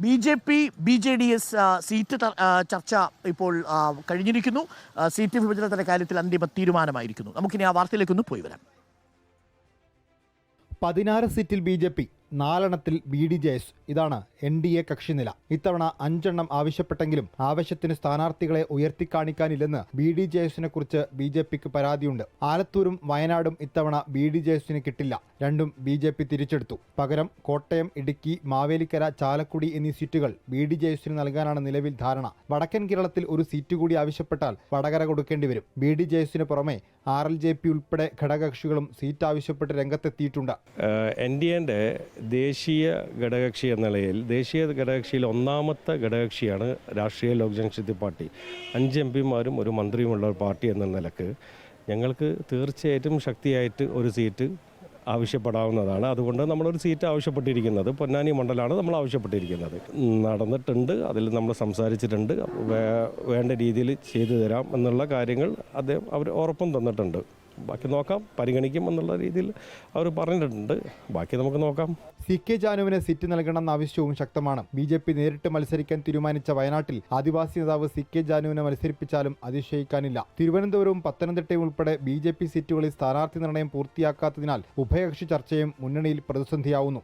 B J P B J D S seat ചർച്ച ഇപ്പോൾ കഴിഞ്ഞിരിക്കുന്നു. സീറ്റ് വിഭജനത്തിന്റെ കാര്യത്തിൽ അന്തിമ തീരുമാനമായിരിക്കുന്നു. നമുക്കിനി ആ വാർത്തയിലേക്കൊന്ന് പോയി വരാം. പതിനാറ് സീറ്റിൽ ബി ജെ പി. നാലെണ്ണത്തിൽ ബി ഡി ജെ എസ് ഇതാണ് എൻ ഡി എ കക്ഷിനില ഇത്തവണ അഞ്ചെണ്ണം ആവശ്യപ്പെട്ടെങ്കിലും ആവശ്യത്തിന് സ്ഥാനാർത്ഥികളെ ഉയർത്തിക്കാണിക്കാനില്ലെന്ന് ബി ഡി ജെ എസിനെ കുറിച്ച് ബി ജെ പിക്ക് പരാതിയുണ്ട്. ആലത്തൂരും വയനാടും ഇത്തവണ ബി ഡി ജെ എസിന് കിട്ടില്ല. രണ്ടും ബി ജെ പി തിരിച്ചെടുത്തു. പകരം കോട്ടയം ഇടുക്കി മാവേലിക്കര ചാലക്കുടി എന്നീ സീറ്റുകൾ ബി ഡി ജെ എസിന് നൽകാനാണ് നിലവിൽ ധാരണ. വടക്കൻ കേരളത്തിൽ ഒരു സീറ്റ് കൂടി ആവശ്യപ്പെട്ടാൽ വടകര കൊടുക്കേണ്ടി വരും. ബി ഡി ജെ എസിന് പുറമെ ആർ എൽ ജെ പി ഉൾപ്പെടെ ഘടകകക്ഷികളും സീറ്റ് ആവശ്യപ്പെട്ട് രംഗത്തെത്തിയിട്ടുണ്ട്. എൻ ഡി എന്റെ ദേശീയ ഘടകകക്ഷി എന്ന നിലയിൽ ദേശീയ ഘടകകക്ഷിയിൽ ഒന്നാമത്തെ ഘടകകക്ഷിയാണ് രാഷ്ട്രീയ ലോക് ജനശക്തി പാർട്ടി. അഞ്ച് എം പിമാരും ഒരു മന്ത്രിയുമുള്ള ഒരു പാർട്ടി എന്ന നിലയ്ക്ക് ഞങ്ങൾക്ക് തീർച്ചയായിട്ടും ശക്തിയായിട്ട് ഒരു സീറ്റ് ആവശ്യപ്പെടാവുന്നതാണ്. അതുകൊണ്ട് നമ്മളൊരു സീറ്റ് ആവശ്യപ്പെട്ടിരിക്കുന്നത് പൊന്നാനി മണ്ഡലമാണ് നമ്മൾ ആവശ്യപ്പെട്ടിരിക്കുന്നത്. നടന്നിട്ടുണ്ട് അതിൽ നമ്മൾ സംസാരിച്ചിട്ടുണ്ട് വേണ്ട രീതിയിൽ ചെയ്തു തരാം എന്നുള്ള കാര്യങ്ങൾ അദ്ദേഹം അവർ ഉറപ്പും തന്നിട്ടുണ്ട്. ബാക്കി നോക്കാം പരിഗണിക്കും എന്നുള്ള രീതിയിൽ അവർ പറഞ്ഞിട്ടുണ്ട്. ബാക്കി നമുക്ക് നോക്കാം. സി കെ ജാനുവിന് സീറ്റ് നൽകണമെന്ന ആവശ്യവും ശക്തമാണ്. ബി ജെ പി നേരിട്ട് മത്സരിക്കാൻ തീരുമാനിച്ച വയനാട്ടിൽ ആദിവാസി നേതാവ് സി കെ ജാനുവിനെ മത്സരിപ്പിച്ചാലും അതിശയിക്കാനില്ല. തിരുവനന്തപുരവും പത്തനംതിട്ടയും ഉൾപ്പെടെ ബി ജെ പി സീറ്റുകളിൽ സ്ഥാനാർത്ഥി നിർണയം പൂർത്തിയാക്കാത്തതിനാൽ ഉഭയകക്ഷി ചർച്ചയും മുന്നണിയിൽ പ്രതിസന്ധിയാവുന്നു.